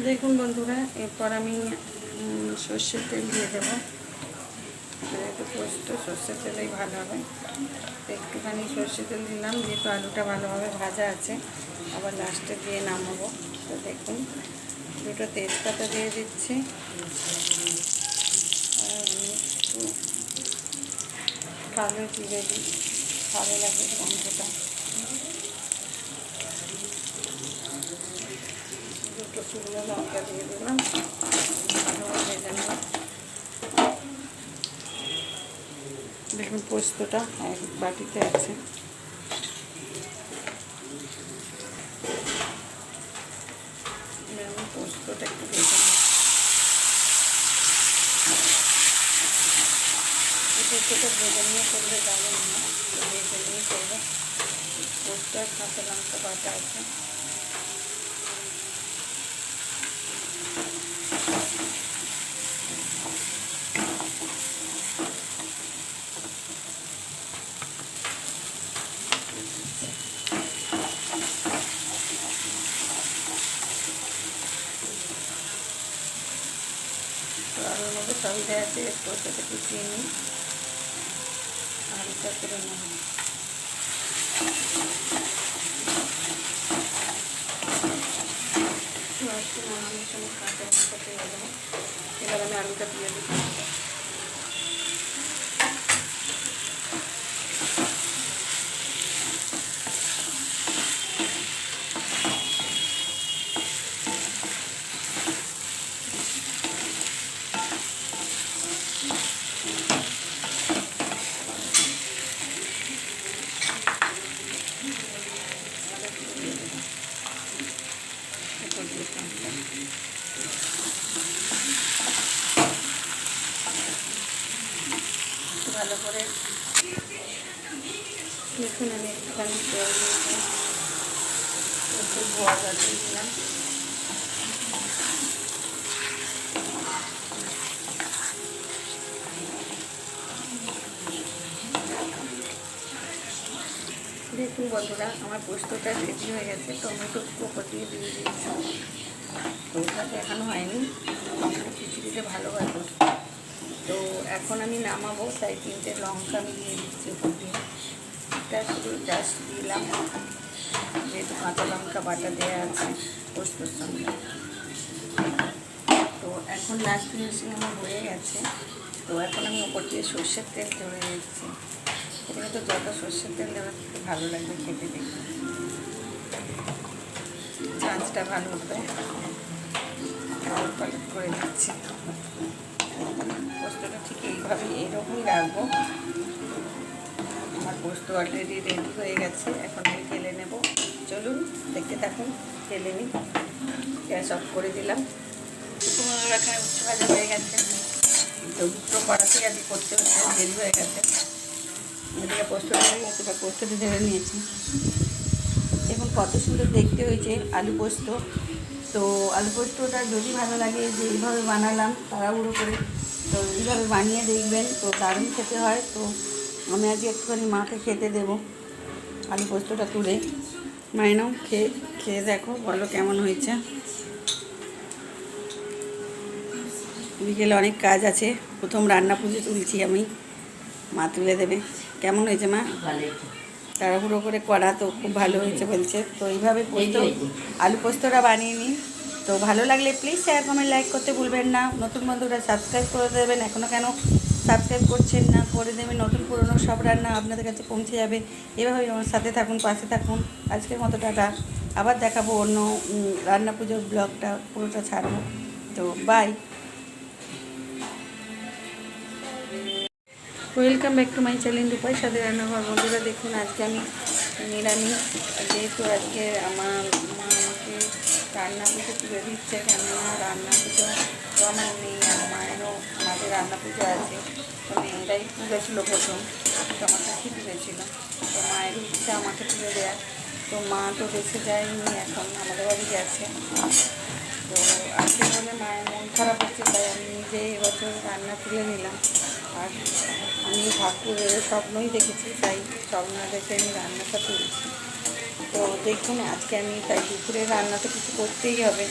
দেখুন বন্ধুরা, এরপর আমি সর্ষের তেল দিয়ে দেবো। যেহেতু পোস্ত, সর্ষের তেলেই ভালো হবে। একটুখানি সর্ষের তেল দিলাম, যেহেতু আলুটা ভালোভাবে ভাজা আছে, আবার লাস্টে দিয়ে নামাবো। তো দেখুন, দুটো তেজপাতা দিয়ে দিচ্ছি। আর একটু কালো জিরে দিই, ভালো লাগে গন্ধটা দুটো শুকনো লঙ্কা দিয়ে দিলাম ভালোভাবে ভেজে নেব দেখুন পোস্তটা এক বাটিতে আছে। এবার আমি পোস্তটা একটু ভেজে নেব এই পোস্তটা ভেজে নিয়ে করলে যাবে না। তো ভেজে নিয়ে করব। পোস্ত আর কাঁচা লঙ্কা বাটা আছে তো আলুর মধ্যে সবই দেওয়া আছে পোস্তটা কুচিয়ে নিই আলুটা করে নেব লাস্টে নামানোর সময় কাঁচা লঙ্কা দিয়ে দেবো এবার আমি আলুটা দিয়ে দিচ্ছি এরপর দিলাম দেখুন আমি একটুখানি তেল দিয়েছি। একটু বড়া দিয়ে দিলাম। দেখুন বন্ধুরা, আমার পোস্তটা রেডি হয়ে গেছে। টমেটো কোকো দিয়ে দিয়ে দিয়েছি। দেখানো হয়নি। টমেটো খিচুড়িতে ভালো হয় এখন আমি নামাবো, তাই তিনটে লঙ্কা আমি দিয়ে দিচ্ছি এটা শুধু জাস্ট দিলাম। যেহেতু কাঁচা লঙ্কা বাটা দেওয়া আছে পোস্তর সঙ্গে। তো এখন লাস্ট ফিনিশিং আমার হয়ে গেছে। তো এখন আমি ওপর দিয়ে সর্ষের তেল ধরে দিচ্ছি এখানে তো যত সর্ষের তেল দেওয়া ভালো লাগবে খেতে দেখি চাঁচটা ভালো হবে। করে দিচ্ছি। পোস্তটা ঠিক এইভাবে এইরকমই রাখব। আমার পোস্ত অলরেডি রেডি হয়ে গেছে, এখন আমি ঢেলে নেব। চলুন, দেখতে থাকুন, ঢেলে নিই। গ্যাস অফ করে দিলাম। রাখার উচ্চ ভাজা হয়ে গেছে। তো দুটো কড়াতেই আজকে করতে হচ্ছে, দেরি হয়ে গেছে। এদিকে পোস্তটা হয়ে গেছে বা পোস্তটা ঢেলে নিয়েছি। দেখুন, কত সুন্দর দেখতে হয়েছে আলু পোস্ত। তো আলু পোস্তটা যদি ভালো লাগে, যে এইভাবে বানালাম, তাড়াহুড়ো করে তো এইভাবে বানিয়ে দেখবেন তো দারুণ খেতে হয়। তো আমি আজকে একটুখানি মাকে খেতে দেবো। আলু পোস্তটা তুলে। মাইনাও খেয়ে খেয়ে দেখো বলো কেমন হয়েছে। বিকেলে অনেক কাজ আছে। প্রথম রান্না পুজো তুলছি আমি। মা তুলে দেবে। কেমন হয়েছে মা? তাড়াহুড়ো করে করা তো খুব ভালো হয়েছে বলছে। তো এইভাবে পোস্ত আলু পোস্তটা বানিয়ে নিন। তো ভালো লাগলে প্লিজ শেয়ার কমেন্ট লাইক করতে ভুলবেন না। নতুন বন্ধুরা সাবস্ক্রাইব করে দেবেন। এখনও কেন সাবস্ক্রাইব করছেন না, করে দেবেন। নতুন পুরনো সব রান্না আপনাদের কাছে পৌঁছে যাবে। এভাবেই আমার সাথে থাকুন, পাশে থাকুন। আজকের মতো টাটা। আবার দেখাবো অন্য রান্না পুজোর ব্লগটা। পুরোটা ছাড়বো। তো bye welcome back to my channel রূপাই সাথে রান্নাঘর বন্ধুরা, দেখুন, আজকে আমি নিরামিষ। যেহেতু আজকে আমার মা আমাকে রান্না পুজো তুলে দিচ্ছে কেননা রান্না পুজো তো আমার নেই আর মায়েরও আমাদের রান্না পুজো আছে। তো মেয়েরাই পুজো ছিল প্রথম। তো আমার কাছে তুলেছিল তো মায়ের ইচ্ছা আমাকে তুলে দেয়া। তো মা তো বেঁচে যায়নি, এখন আমাদের বাড়ি গেছে। তো আজকে বলে মায়ের মন খারাপ হচ্ছে, তাই আমি নিজে এবছর রান্না তুলে নিলাম। আর আমি ঠাকুরের স্বপ্নই দেখেছি, তাই স্বপ্ন দেখে আমি রান্নাটা তুলছি। তো দেখুন, আজকে আমি তাই দুপুরে রান্না তো কিছু করতেই হবে।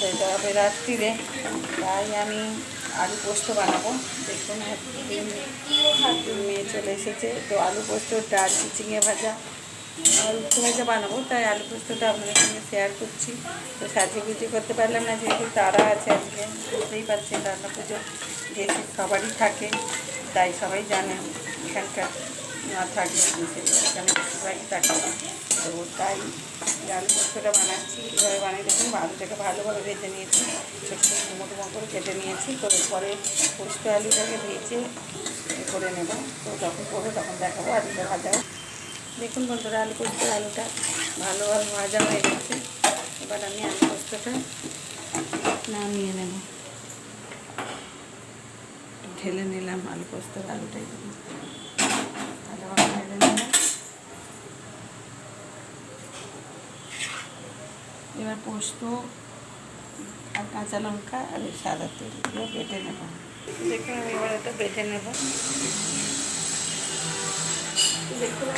সেটা হবে রাত্রিরে। তাই আমি আলু পোস্ত বানাবো। দেখুন মেয়ে চলে এসেছে। তো আলু পোস্ত, ডাল চিচিঙে ভাজা, আর উচ্ছে ভাজা বানাবো। তাই আলু পোস্তটা আপনাদের সঙ্গে শেয়ার করছি। তো সাজিয়ে গুজিয়ে করতে পারলাম না, যেহেতু তারা আছে আজকে, বুঝতেই পারছেন, রান্না পুজো যেহেতু সবারই থাকে, তাই সবাই জানে এখানকার না থাকলে বেশিরভাগই থাকে তো তাই আলু পোস্তটা বানাচ্ছি। এভাবে বানিয়ে দেখুন আলুটাকে ভালোভাবে ভেজে নিয়েছি। ছোটো ছোটো ডুমো ডুমো করে কেটে নিয়েছি। তো এরপরে পোস্ত আলুটাকে ভেজে করে নেব। তো যখন করব তখন দেখাবো আলুটা ভাজা দেখুন বন্ধুরা, আলু পোস্ত আলুটা ভালোভাবে ভাজা হয়ে গেছে। এবার আমি আলু পোস্তটা নামিয়ে নেব। ঢেলে নিলাম আলু পোস্তর আলুটাই ভালোভাবে ঢেলে নিলাম এবার পোস্ত আর কাঁচা লঙ্কা আর সাদা তেল এগুলো বেটে নেব। দেখুন, আমি বেটে নেব। দেখুন